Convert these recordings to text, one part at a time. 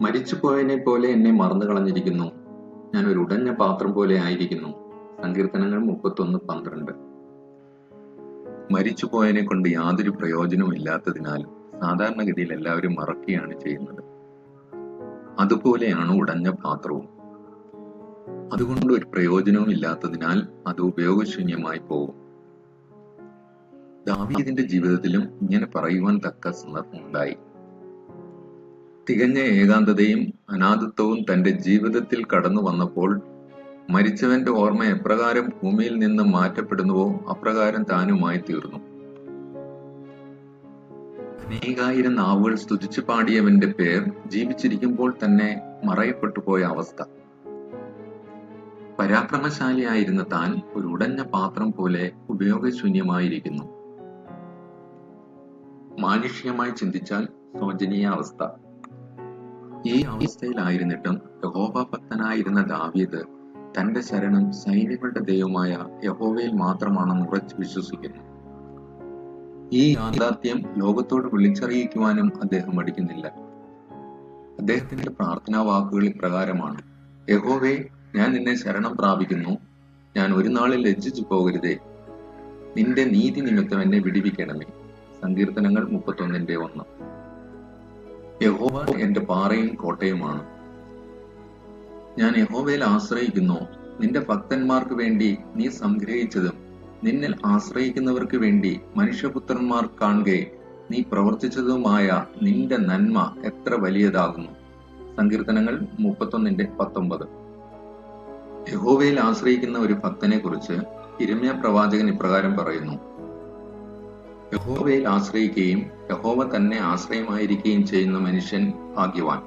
മരിച്ചുപോയതിനെ പോലെ എന്നെ മറന്നു കളഞ്ഞിരിക്കുന്നു ഞാൻ ഒരു ഉടഞ്ഞ പാത്രം പോലെ ആയിരിക്കുന്നു. സങ്കീർത്തനങ്ങൾ മുപ്പത്തൊന്ന് പന്ത്രണ്ട്. മരിച്ചുപോയതിനെ കൊണ്ട് യാതൊരു പ്രയോജനവും ഇല്ലാത്തതിനാൽ സാധാരണഗതിയിൽ എല്ലാവരും മറക്കുകയാണ് ചെയ്യുന്നത്. അതുപോലെയാണ് ഉടഞ്ഞ പാത്രവും. അതുകൊണ്ട് ഒരു പ്രയോജനവും ഇല്ലാത്തതിനാൽ അത് ഉപയോഗശൂന്യമായി പോകും. ദാവീദിന്റെ ജീവിതത്തിലും ഇങ്ങനെ പറയുവാൻ തക്ക സന്ദർഭം ഉണ്ടായി. തികഞ്ഞ ഏകാന്തതയും അനാഥത്വവും തന്റെ ജീവിതത്തിൽ കടന്നു വന്നപ്പോൾ മരിച്ചവന്റെ ഓർമ്മ എപ്രകാരം ഭൂമിയിൽ നിന്ന് മാറ്റപ്പെടുന്നുവോ അപ്രകാരം താനുമായി തീർന്നു. അനേകായിരം നാവുകൾ സ്തുതിച്ചു പാടിയവന്റെ പേർ ജീവിച്ചിരിക്കുമ്പോൾ തന്നെ മറയപ്പെട്ടു പോയ അവസ്ഥ. പരാക്രമശാലിയായിരുന്ന താൻ ഒരു ഉടഞ്ഞ പാത്രം പോലെ ഉപയോഗശൂന്യമായിരിക്കുന്നു. മാനുഷികമായി ചിന്തിച്ചാൽ ശോചനീയ അവസ്ഥ ഈ അവസ്ഥയിലായിരുന്നിട്ടും യഹോവ ഭക്തനായിരുന്ന ദാവീദ് തന്റെ ശരണം സൈന്യങ്ങളുടെ ദൈവമായ യഹോവയിൽ മാത്രമാണെന്ന് ഉറച്ചു വിശ്വസിക്കുന്നു. ഈ യാഥാർത്ഥ്യം ലോകത്തോട് വിളിച്ചറിയിക്കുവാനും അദ്ദേഹം മടിക്കുന്നില്ല. അദ്ദേഹത്തിന്റെ പ്രാർത്ഥനാ വാക്കുകൾ ഇപ്രകാരമാണ് യഹോവേ ഞാൻ നിന്നെ ശരണം പ്രാപിക്കുന്നു. ഞാൻ ഒരു നാളിൽ ലജ്ജിച്ചു പോകരുതേ. നിന്റെ നീതി നിമിത്തം എന്നെ വിടിവിക്കണമേ. സങ്കീർത്തനങ്ങൾ മുപ്പത്തൊന്നിന്റെ ഒന്ന്. യഹോവ എന്റെ പാറയും കോട്ടയുമാണ്. ഞാൻ യഹോവയിൽ ആശ്രയിക്കുന്നു. നിന്റെ ഭക്തന്മാർക്ക് വേണ്ടി നീ സംഗ്രഹിച്ചതും നിന്നിൽ ആശ്രയിക്കുന്നവർക്ക് വേണ്ടി മനുഷ്യപുത്രന്മാർ കാണുകെ നീ പ്രവർത്തിച്ചതുമായ നിന്റെ നന്മ എത്ര വലിയതാകുന്നു. സങ്കീർത്തനങ്ങൾ മുപ്പത്തൊന്നിന്റെ പത്തൊമ്പത്. യഹോവയിൽ ആശ്രയിക്കുന്ന ഒരു ഭക്തനെ കുറിച്ച് ഇരമ്യ പ്രവാചകൻ ഇപ്രകാരം പറയുന്നു. യഹോവയിൽ ആശ്രയിക്കുകയും യഹോവ തന്നെ ആശ്രയമായിരിക്കുകയും ചെയ്യുന്ന മനുഷ്യൻ ഭാഗ്യവാൻ.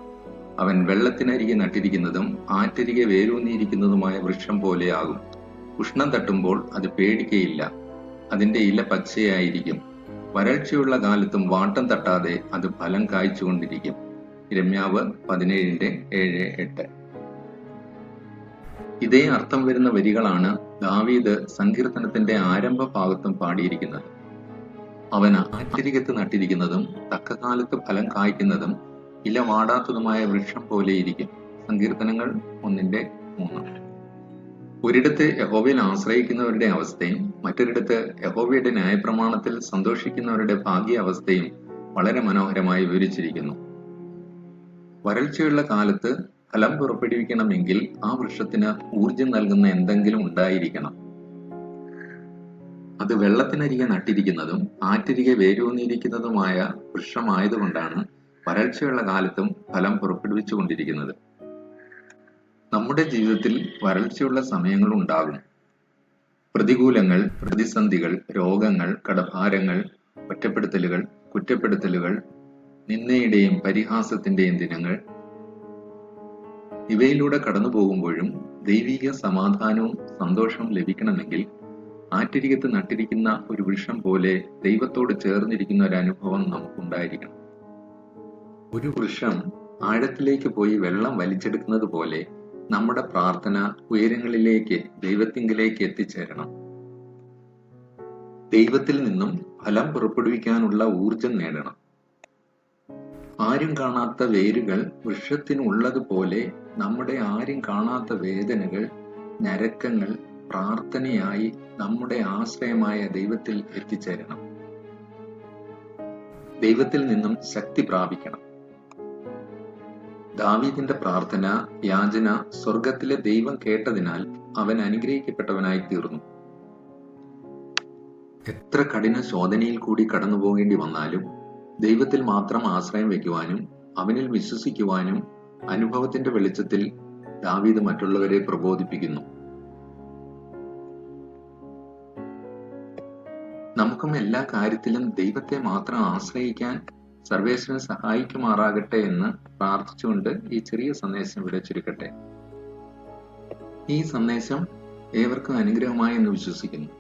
അവൻ വെള്ളത്തിനരികെ നട്ടിരിക്കുന്നതും ആറ്റരികെ വേരൂന്നിയിരിക്കുന്നതുമായ വൃക്ഷം പോലെയാകും ഉഷ്ണം തട്ടുമ്പോൾ അത് പേടിക്കയില്ല. അതിന്റെ ഇല പച്ചയായിരിക്കും. വരൾച്ചയുള്ള കാലത്തും വാട്ടം തട്ടാതെ അത് ഫലം കായ്ച്ചുകൊണ്ടിരിക്കും. രമ്യാവ് പതിനേഴിന്റെ ഏഴ് എട്ട്. ഇതേ അർത്ഥം വരുന്ന വരികളാണ് ദാവീദ് സങ്കീർത്തനത്തിന്റെ ആരംഭ ഭാഗത്തും പാടിയിരിക്കുന്നത്. അവൻ ആറ്റരികത്ത് നട്ടിരിക്കുന്നതും തക്കകാലത്ത് ഫലം കായ്ക്കുന്നതും ഇല വാടാത്തതുമായ വൃക്ഷം പോലെയിരിക്കും സങ്കീർത്തനങ്ങൾ ഒന്നിന്റെ മൂന്ന്. ഒരിടത്ത് യഹോവയിൽ ആശ്രയിക്കുന്നവരുടെ അവസ്ഥയും മറ്റൊരിടത്ത് യഹോവയുടെ ന്യായപ്രമാണത്തിൽ സന്തോഷിക്കുന്നവരുടെ ഭാഗ്യ അവസ്ഥയും വളരെ മനോഹരമായി വിവരിച്ചിരിക്കുന്നു. വരൾച്ചയുള്ള കാലത്ത് ഫലം പുറപ്പെടുവിക്കണമെങ്കിൽ ആ വൃക്ഷത്തിന് ഊർജം നൽകുന്ന എന്തെങ്കിലും ഉണ്ടായിരിക്കണം. അത് വെള്ളത്തിനരികെ നട്ടിരിക്കുന്നതും ആറ്റരികെ വേരൂന്നിയിരിക്കുന്നതുമായ വൃക്ഷമായതുകൊണ്ടാണ് വരൾച്ചയുള്ള കാലത്തും ഫലം പുറപ്പെടുവിച്ചുകൊണ്ടിരിക്കുന്നത്. നമ്മുടെ ജീവിതത്തിൽ വരൾച്ചയുള്ള സമയങ്ങൾ ഉണ്ടാകും. പ്രതികൂലങ്ങൾ പ്രതിസന്ധികൾ രോഗങ്ങൾ കടഭാരങ്ങൾ ഒറ്റപ്പെടുത്തലുകൾ കുറ്റപ്പെടുത്തലുകൾ നിന്നയുടെയും പരിഹാസത്തിന്റെയും ദിനങ്ങൾ. ഇവയിലൂടെ കടന്നു പോകുമ്പോഴും ദൈവിക സമാധാനവും സന്തോഷവും ലഭിക്കണമെങ്കിൽ ആറ്റരികത്ത് നട്ടിരിക്കുന്ന ഒരു വൃക്ഷം പോലെ ദൈവത്തോട് ചേർന്നിരിക്കുന്ന ഒരു അനുഭവം നമുക്കുണ്ടായിരിക്കണം. ഒരു വൃക്ഷം ആഴത്തിലേക്ക് പോയി വെള്ളം വലിച്ചെടുക്കുന്നത് പോലെ നമ്മുടെ പ്രാർത്ഥന ഉയരങ്ങളിലേക്ക് ദൈവത്തിങ്കിലേക്ക് എത്തിച്ചേരണം. ദൈവത്തിൽ നിന്നും ഫലം പുറപ്പെടുവിക്കാനുള്ള ഊർജം നേടണം. ആരും കാണാത്ത വേരുകൾ വൃക്ഷത്തിനുള്ളതുപോലെ നമ്മുടെ ആരും കാണാത്ത വേദനകൾ ഞരക്കങ്ങൾ പ്രാർത്ഥനയായി നമ്മുടെ ആശ്രയമായ ദൈവത്തിൽ എത്തിച്ചേരണം. ദൈവത്തിൽ നിന്നും ശക്തി പ്രാപിക്കണം. ദാവീദിന്റെ പ്രാർത്ഥന യാചന സ്വർഗത്തിലെ ദൈവം കേട്ടതിനാൽ അവൻ അനുഗ്രഹിക്കപ്പെട്ടവനായി തീർന്നു. എത്ര കഠിന ശോധനയിൽ കൂടി കടന്നു പോകേണ്ടി വന്നാലും ദൈവത്തിൽ മാത്രം ആശ്രയം വയ്ക്കുവാനും അവനിൽ വിശ്വസിക്കുവാനും അനുഭവത്തിന്റെ വെളിച്ചത്തിൽ ദാവീദ് മറ്റുള്ളവരെ പ്രബോധിപ്പിക്കുന്നു. നമുക്കും എല്ലാ കാര്യത്തിലും ദൈവത്തെ മാത്രം ആശ്രയിക്കാൻ സർവേശ്വരൻ സഹായിക്കുമാറാകട്ടെ എന്ന് പ്രാർത്ഥിച്ചുകൊണ്ട് ഈ ചെറിയ സന്ദേശം ഇവിടെ ചുരുക്കട്ടെ. ഈ സന്ദേശം ഏവർക്കും അനുഗ്രഹമായി എന്ന് വിശ്വസിക്കുന്നു.